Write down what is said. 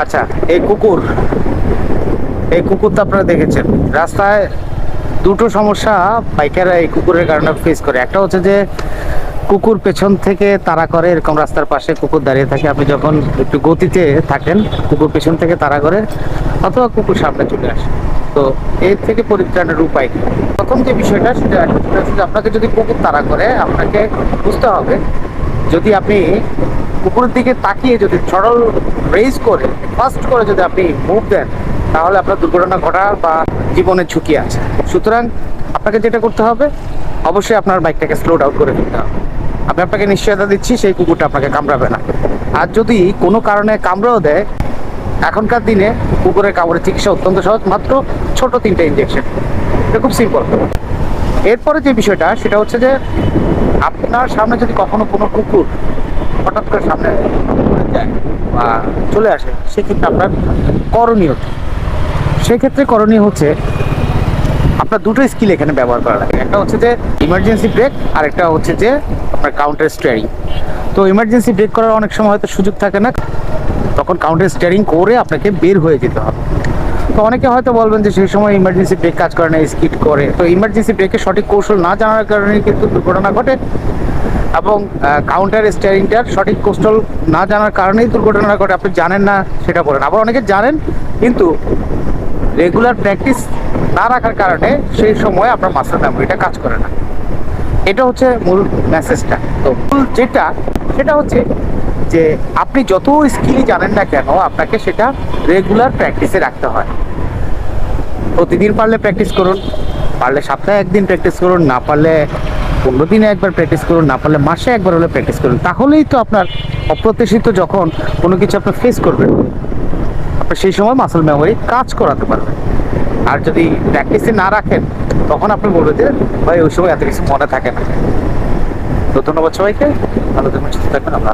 আচ্ছা এই কুকুর এই কুকুর তো আপনারা দেখেছেন। রাস্তায় দুটো সমস্যা বাইকাররা এই কুকুরের কারণে ফেস করে। একটা হচ্ছে যে, কুকুর পেছন থেকে তাড়া করে, এরকম রাস্তার পাশে কুকুর দাঁড়িয়ে থাকে। আপনি যখন একটু গতিতে থাকেন, কুকুর পেছন থেকে তাড়া করে, অথবা কুকুর সামনে চলে আসে। তো এর থেকে পরিত্রাণের উপায়? প্রথম যে বিষয়টা, সেটা সেটা আপনাকে যদি কুকুর তাড়া করে, আপনাকে বুঝতে হবে, যদি আপনি কুকুরের দিকে তাকিয়ে যদি সরল রেজ করে ফার্স্ট করে যদি আপনি মুভ দেন, তাহলে আপনার দুর্ঘটনা ঘটা বা জীবনের ঝুঁকি আছে। সুতরাং আপনাকে যেটা করতে হবে, অবশ্যই আপনার বাইকটাকে স্লো ডাউন করে ফেলতে হবে। আমি আপনাকে নিশ্চয়তা দিচ্ছি, সেই কুকুরটা আপনাকে কামড়াবে না। আর যদি কোনো কারণে কামড়েও দেয়, এখনকার দিনে কুকুরের কামড়ের চিকিৎসা অত্যন্ত সহজ, মাত্র ছোট তিনটে ইঞ্জেকশন এটা খুব সিম্পল এরপরে যে বিষয়টা, সেটা হচ্ছে যে আপনার সামনে যদি কখনো কোনো কুকুর হঠাৎ করে সামনে বা চলে আসে, সেক্ষেত্রে আপনার করণীয়? সেক্ষেত্রে করণীয় হচ্ছে আপনার দুটো স্কিল এখানে ব্যবহার করা লাগে। একটা হচ্ছে যে ইমার্জেন্সি ব্রেক আর একটা হচ্ছে যে আপনার কাউন্টার স্টিয়ারিং তো ইমার্জেন্সি ব্রেক করার অনেক সময় হয়তো সুযোগ থাকে না, তখন কাউন্টার স্টিয়ারিং করে আপনাকে বের হয়ে যেতে হবে। তো অনেকে হয়তো বলবেন যে সেই সময় ইমার্জেন্সি ব্রেক কাজ করে না স্কিড করে। তো ইমার্জেন্সি ব্রেকের সঠিক কৌশল না জানার কারণে কিন্তু দুর্ঘটনা ঘটে এবং কাউন্টার স্টিয়ারিংটার সঠিক কৌশল না জানার কারণেই দুর্ঘটনা ঘটে। আপনি জানেন না সেটা বলেন। আবার অনেকে জানেন, কিন্তু রেগুলার প্র্যাকটিস না রাখার কারণে সেই সময় আপনার মাসেল মেমোরিটা কাজ করে না। এটা হচ্ছে মূল মেসেজটা তো মূল যেটা, সেটা হচ্ছে যে আপনি যত স্কিলই জানেন না কেন, আপনাকে সেটা রেগুলার প্র্যাকটিসে রাখতে হয়। প্রতিদিন পারলে প্র্যাকটিস করুন। পারলে সপ্তাহে একদিন প্র্যাকটিস করুন, না পারলে পনেরো দিনে একবার প্র্যাকটিস করুন, না পারলে মাসে একবার হলে প্র্যাকটিস করুন। তাহলেই তো আপনার অপ্রত্যাশিত যখন কোনো কিছু আপনি ফেস করবেন আপনার সেই সময় মাসল মেমোরি কাজ করাতে পারবেন। আর যদি প্র্যাকটিসে না রাখেন, তখন আপনি বলবেন যে, ভাই, ওই সময় এত কিছু মনে থাকে না। তো ধন্যবাদ সবাইকে। ভালো থাকবেন, সুস্থ থাকবেন আমরা